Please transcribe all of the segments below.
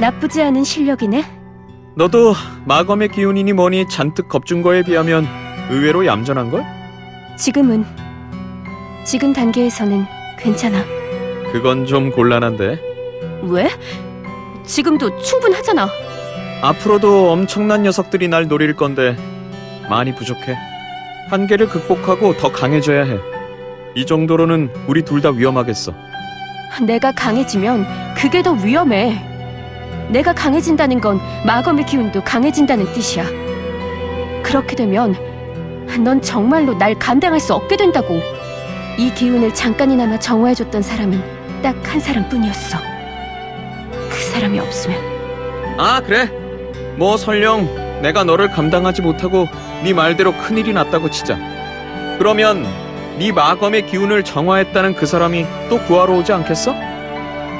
나쁘지 않은 실력이네. 너도 마검의 기운이니 뭐니 잔뜩 겁준 거에 비하면 의외로 얌전한걸? 지금은 지금 단계에서는 괜찮아. 그건 좀 곤란한데 왜? 지금도 충분하잖아. 앞으로도 엄청난 녀석들이 날 노릴 건데 많이 부족해 한계를 극복하고 더 강해져야 해이 정도로는 우리 둘 다 위험하겠어 내가 강해지면 그게 더 위험해. 내가 강해진다는 건 마검의 기운도 강해진다는 뜻이야. 그렇게 되면 넌 정말로 날 감당할 수 없게 된다고. 이 기운을 잠깐이나마 정화해줬던 사람은 딱 한 사람뿐이었어. 그 사람이 없으면 아 그래 뭐 설령 내가 너를 감당하지 못하고 네 말대로 큰일이 났다고 치자 그러면 네 마검의 기운을 정화했다는 그 사람이 또 구하러 오지 않겠어?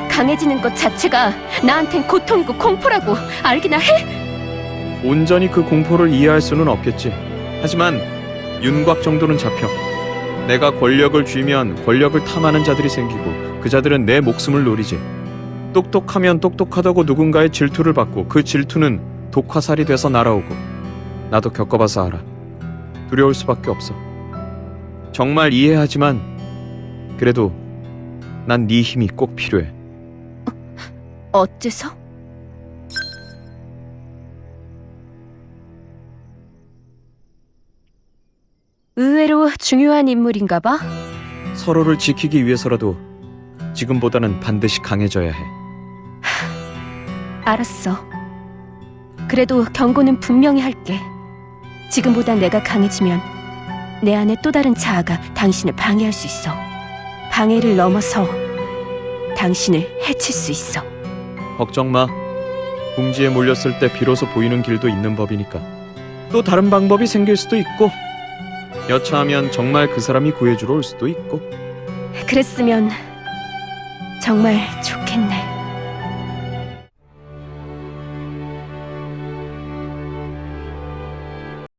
강해지는 것 자체가 나한텐 고통이고 공포라고. 알기나 해? 온전히 그 공포를 이해할 수는 없겠지. 하지만 윤곽 정도는 잡혀. 내가 권력을 쥐면 권력을 탐하는 자들이 생기고 그 자들은 내 목숨을 노리지. 똑똑하면 똑똑하다고 누군가의 질투를 받고 그 질투는 독화살이 돼서 날아오고. 나도 겪어봐서 알아. 두려울 수밖에 없어. 정말 이해하지만 그래도 난 네 힘이 꼭 필요해 어째서? 의외로 중요한 인물인가 봐. 서로를 지키기 위해서라도 지금보다는 반드시 강해져야 해 알았어. 그래도 경고는 분명히 할게. 지금보다 내가 강해지면 내 안에 또 다른 자아가 당신을 방해할 수 있어. 방해를 넘어서 당신을 해칠 수 있어. 걱정 마. 궁지에 몰렸을 때 비로소 보이는 길도 있는 법이니까. 또 다른 방법이 생길 수도 있고, 여차하면 정말 그 사람이 구해주러 올 수도 있고. 그랬으면 정말 좋겠다.